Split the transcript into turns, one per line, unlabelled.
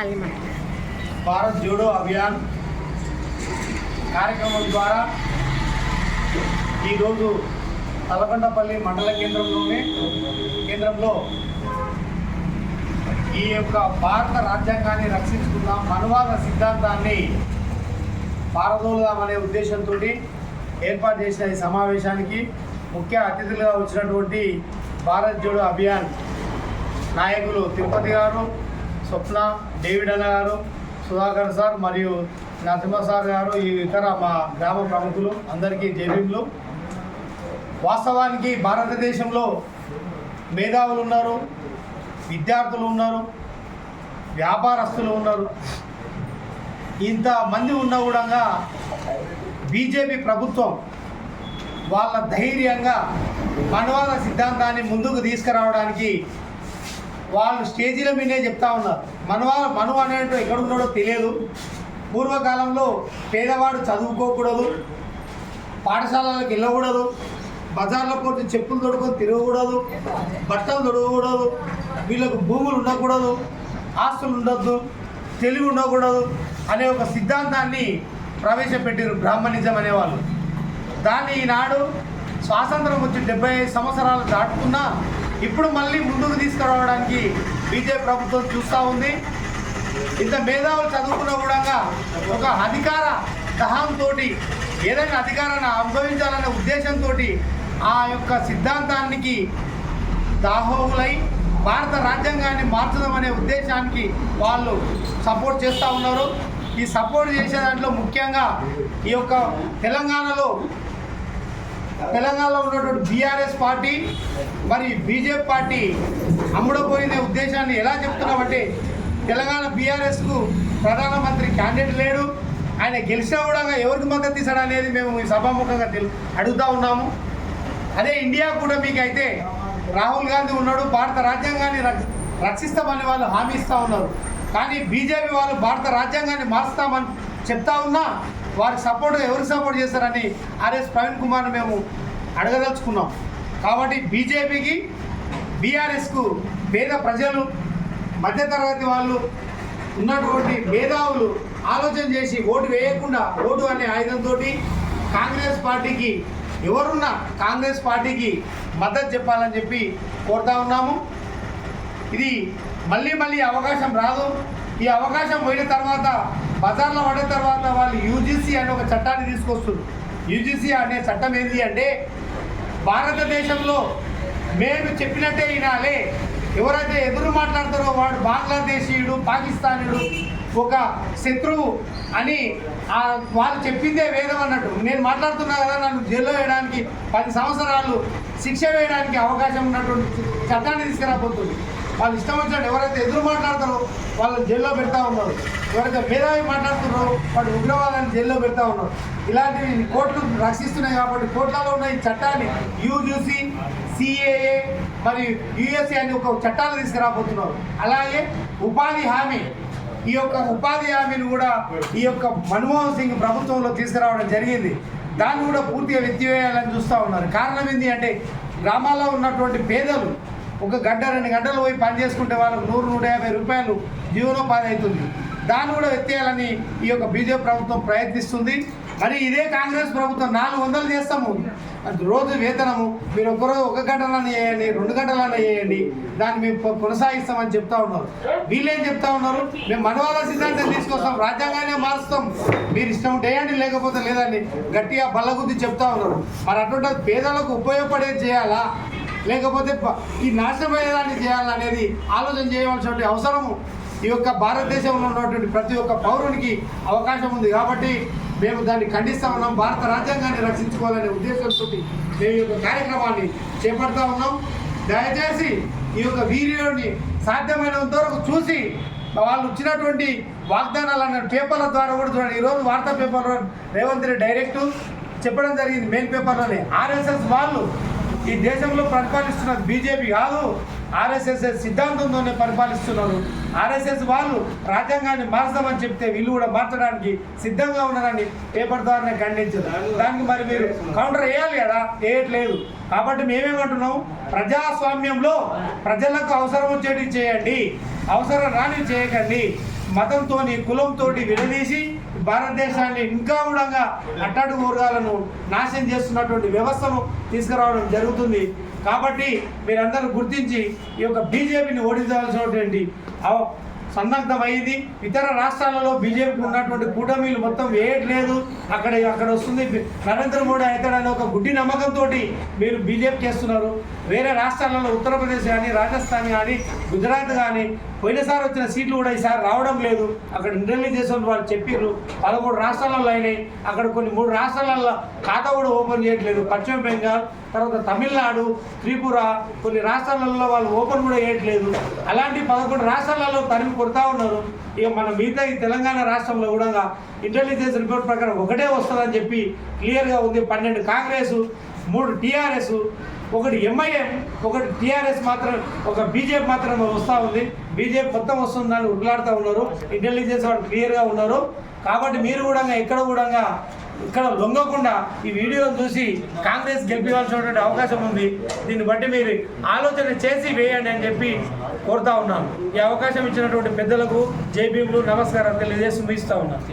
మళ్ళీ
భారత్ జోడో అభియాన్ కార్యక్రమం ద్వారా ఈరోజు తలకొండపల్లి మండల కేంద్రంలోనే కేంద్రంలో ఈ యొక్క భారత రాజ్యాంగాన్ని రక్షించుకుందాం మనువాద సిద్ధాంతాన్ని పారదోలుదామనే ఉద్దేశంతో ఏర్పాటు చేసిన ఈ సమావేశానికి ముఖ్య అతిథులుగా వచ్చినటువంటి భారత్ జోడో అభియాన్ నాయకులు తిరుపతి గారు స్వప్న డేవిడ్ అన్న గారు సుధాకర్ సార్ మరియు నరసింహ సార్ గారు ఈ ఇతర మా గ్రామ ప్రముఖులు అందరికీ జైబీలు వాస్తవానికి భారతదేశంలో మేధావులు ఉన్నారు విద్యార్థులు ఉన్నారు వ్యాపారస్తులు ఉన్నారు. ఇంతమంది ఉన్నా కూడా బీజేపీ ప్రభుత్వం వాళ్ళ ధైర్యంగా మనవాద సిద్ధాంతాన్ని ముందుకు తీసుకురావడానికి వాళ్ళు స్టేజీల మీదే చెప్తా ఉన్నారు. మనవా మను అనేటో ఎక్కడున్నాడో తెలియదు. పూర్వకాలంలో పేదవాడు చదువుకోకూడదు పాఠశాలలకు వెళ్ళకూడదు బజార్లో పోతే చెప్పులు తొడుకొని తిరగకూడదు బట్టలు తొడగకూడదు వీళ్ళకు భూములు ఉండకూడదు ఆస్తులు ఉండొద్దు తెలివి ఉండకూడదు అనే ఒక సిద్ధాంతాన్ని ప్రవేశపెట్టారు బ్రాహ్మణిజం అనేవాళ్ళు. దాన్ని ఈనాడు స్వాతంత్రం వచ్చి డెబ్బై ఐదు సంవత్సరాలు దాటుకున్నా ఇప్పుడు మళ్ళీ ముందుకు తీసుకురావడానికి బీజేపీ ప్రభుత్వం చూస్తూ ఉంది. ఇంత మేధావులు చదువుకున్న కూడా ఒక అధికార దహంతో ఏదైనా అధికారాన్ని అనుభవించాలనే ఉద్దేశంతో ఆ యొక్క సిద్ధాంతానికి దాహోగులై భారత రాజ్యాంగాన్ని మార్చడం అనే ఉద్దేశానికి వాళ్ళు సపోర్ట్ చేస్తూ ఉన్నారు. ఈ సపోర్ట్ చేసే దాంట్లో ముఖ్యంగా ఈ యొక్క తెలంగాణలో తెలంగాణలో ఉన్నటువంటి బీఆర్ఎస్ పార్టీ మరి బీజేపీ పార్టీ అమ్ముడపోయిన ఉద్దేశాన్ని ఎలా చెప్తున్నామంటే తెలంగాణ బీఆర్ఎస్కు ప్రధానమంత్రి క్యాండిడేట్ లేడు. ఆయన గెలిచినా కూడా ఎవరికి మద్దతు ఇస్తాడు అనేది మేము ఈ సభాముఖంగా తెలు అడుగుతా ఉన్నాము. అదే ఇండియా కూడా మీకు అయితే రాహుల్ గాంధీ ఉన్నాడు భారత రాజ్యాంగాన్ని రక్షిస్తామని వాళ్ళు హామీ ఇస్తూ ఉన్నారు. కానీ బీజేపీ వాళ్ళు భారత రాజ్యాంగాన్ని మారుస్తామని చెప్తా ఉన్నా వారికి సపోర్ట్ ఎవరికి సపోర్ట్ చేస్తారని ఆర్ఎస్ ప్రవీణ్ కుమార్ని మేము అడగదలుచుకున్నాం. కాబట్టి బీజేపీకి బీఆర్ఎస్కు పేద ప్రజలు మధ్యతరగతి వాళ్ళు ఉన్నటువంటి మేధావులు ఆలోచన చేసి ఓటు వేయకుండా ఓటు అనే ఆయుధంతో కాంగ్రెస్ పార్టీకి ఎవరున్నా కాంగ్రెస్ పార్టీకి మద్దతు చెప్పాలని చెప్పి కోరుతా ఉన్నాము. ఇది మళ్ళీ మళ్ళీ అవకాశం రాదు. ఈ అవకాశం పోయిన తర్వాత బజార్లో పడిన తర్వాత వాళ్ళు యూజీసీ అనే ఒక చట్టాన్ని తీసుకొస్తుంది యూజీసీ అనే చట్టం ఏంటి అంటే భారతదేశంలో మేము చెప్పినట్టే వినాలి. ఎవరైతే ఎదురు మాట్లాడతారో వాడు బంగ్లాదేశీయుడు పాకిస్తానీయుడు ఒక శత్రువు అని వాళ్ళు చెప్పిందే వేదం అన్నట్టు. నేను మాట్లాడుతున్నా కదా నన్ను జైల్లో వేయడానికి పది సంవత్సరాలు శిక్ష వేయడానికి అవకాశం ఉన్నటువంటి చట్టాన్ని తీసుకురాబోతుంది. వాళ్ళు ఇష్టం వచ్చినట్టు ఎవరైతే ఎదురు మాట్లాడతారో వాళ్ళని జైల్లో పెడతా ఉన్నారు. ఎవరైతే మేధావి మాట్లాడుతున్నారో వాళ్ళు ఉగ్రవాదాన్ని జైల్లో పెడతా ఉన్నారు. ఇలాంటివి కోర్టులు రక్షిస్తున్నాయి కాబట్టి కోర్టులలో ఉన్న ఈ చట్టాన్ని యూజీసీ సిఏఏ మరియు యుఎస్ఏ అని ఒక చట్టాలు తీసుకురాబోతున్నారు. అలాగే ఉపాధి హామీ ఈ యొక్క ఉపాధి హామీని కూడా ఈ యొక్క మన్మోహన్ సింగ్ ప్రభుత్వంలో తీసుకురావడం జరిగింది. దాన్ని కూడా పూర్తిగా ఎత్తివేయాలని చూస్తూ ఉన్నారు. కారణం ఏంటి అంటే గ్రామాల్లో ఉన్నటువంటి పేదలు ఒక గంట రెండు గంటలు పోయి పని చేసుకుంటే వాళ్ళకు నూరు నూట యాభై రూపాయలు జీవనోపాధి అవుతుంది. దాన్ని కూడా ఎత్తేయాలని ఈ యొక్క బీజేపీ ప్రభుత్వం ప్రయత్నిస్తుంది. మరి ఇదే కాంగ్రెస్ ప్రభుత్వం నాలుగు వందలు చేస్తాము. రోజు వేతనము. మీరు ఒకరోజు ఒక గంటలన్నా చేయండి రెండు గంటలన్నా చేయండి. దాన్ని మేము కొనసాగిస్తామని చెప్తా ఉన్నారు. వీళ్ళేం చెప్తా ఉన్నారు? మేము మనవాద సిద్ధాంతం తీసుకొస్తాం రాజ్యాంగాన్ని మారుస్తాం. మీరు ఇష్టం చేయండి లేకపోతే లేదండి. గట్టిగా బల్లగుద్ది చెప్తా ఉన్నారు. మరి అటువంటి పేదలకు ఉపయోగపడేది చేయాలా? లేకపోతే ప- ఈ నాశనమయ్యేదాన్ని చేయాలనేది ఆలోచన చేయవలసిన అవసరము. ఈ యొక్క భారతదేశంలో ఉన్నటువంటి ప్రతి ఒక్క పౌరునికి అవకాశం ఉంది కాబట్టి మేము దాన్ని ఖండిస్తా ఉన్నాం భారత రాజ్యాంగాన్ని రక్షించుకోవాలనే ఉద్దేశంతో మేము ఈ యొక్క కార్యక్రమాన్ని చేపడతా ఉన్నాం. దయచేసి ఈ యొక్క వీడియోని సాధ్యమైనంత వరకు చూసి వాళ్ళు ఇచ్చినటువంటి వాగ్దానాలు అన్న పేపర్ల ద్వారా కూడా చూడండి. ఈరోజు వార్తా పేపర్లో రేవంత్ రెడ్డి డైరెక్ట్ చెప్పడం జరిగింది మెయిన్ పేపర్లోనే. ఆర్ఎస్ఎస్ వాళ్ళు ఈ దేశంలో పరిపాలిస్తున్నది బీజేపీ కాదు ఆర్ఎస్ఎస్ సిద్ధాంతంతోనే పరిపాలిస్తున్నారు. ఆర్ఎస్ఎస్ వాళ్ళు రాజ్యాంగాన్ని మార్చమని చెప్తే వీళ్ళు కూడా మార్చడానికి సిద్ధంగా ఉన్నారని పేపర్ ద్వారానే ఖండించారు. దానికి మరి మీరు కౌంటర్ వేయాలి కదా? వేయట్లేదు. కాబట్టి మేమేమంటున్నాం? ప్రజాస్వామ్యంలో ప్రజలకు అవసరం వచ్చేటి చేయండి. అవసరం రాని చేయకండి. మతంతోని కులంతోటి విడదీసి భారతదేశాన్ని ఇంకా కూడా అట్టాడు వర్గాలను నాశనం చేస్తున్నటువంటి వ్యవస్థను తీసుకురావడం జరుగుతుంది. కాబట్టి మీరందరూ గుర్తించి ఈ యొక్క బీజేపీని ఓడించాల్సినటువంటి సందగ్ధమైంది. ఇతర రాష్ట్రాలలో బీజేపీకి ఉన్నటువంటి కూటమిలు మొత్తం వేయట్లేదు అక్కడ అక్కడ వస్తుంది నరేంద్ర మోడీ అవుతాడని ఒక గుడ్డి నమ్మకంతో మీరు బీజేపీ చేస్తున్నారు. వేరే రాష్ట్రాలలో ఉత్తరప్రదేశ్ కానీ రాజస్థాన్ కానీ గుజరాత్ కానీ పోయినసారి వచ్చిన సీట్లు కూడా ఈసారి రావడం లేదు. అక్కడ ఇంటర్వ్యూ చేసిన వాళ్ళు చెప్పారు పదమూడు రాష్ట్రాలలో అయినాయి. అక్కడ కొన్ని మూడు రాష్ట్రాలలో ఖాతా కూడా ఓపెన్ చేయట్లేదు. పశ్చిమ బెంగాల్ తర్వాత తమిళనాడు త్రిపుర కొన్ని రాష్ట్రాలలో వాళ్ళు ఓపెన్ కూడా చేయట్లేదు. అలాంటి పదకొండు రాష్ట్రాలలో తరిమి కొడతా ఉన్నారు. ఇక మన మిగతా ఈ తెలంగాణ రాష్ట్రంలో కూడా ఇంటెలిజెన్స్ రిపోర్ట్ ప్రకారం ఒకటే వస్తుందని చెప్పి క్లియర్గా ఉంది. పన్నెండు కాంగ్రెస్ మూడు టీఆర్ఎస్ ఒకటి ఎంఐఎం ఒకటి టీఆర్ఎస్ మాత్రం ఒక బీజేపీ మాత్రం వస్తూ ఉంది. బీజేపీ మొత్తం వస్తుందని ఉట్లాడుతూ ఉన్నారు. ఇంటెలిజెన్స్ వాళ్ళు క్లియర్గా ఉన్నారు. కాబట్టి మీరు కూడా ఎక్కడ కూడా ఇక్కడ లొంగకుండా ఈ వీడియోను చూసి కాంగ్రెస్ గెలిపించాల్సినటువంటి అవకాశం ఉంది. దీన్ని బట్టి మీరు ఆలోచన చేసి వేయండి అని చెప్పి కోరుతా ఉన్నాను. ఈ అవకాశం ఇచ్చినటువంటి పెద్దలకు జేబీఎంలు నమస్కారం తెలియజేసి ముగిస్తూ ఉన్నాను.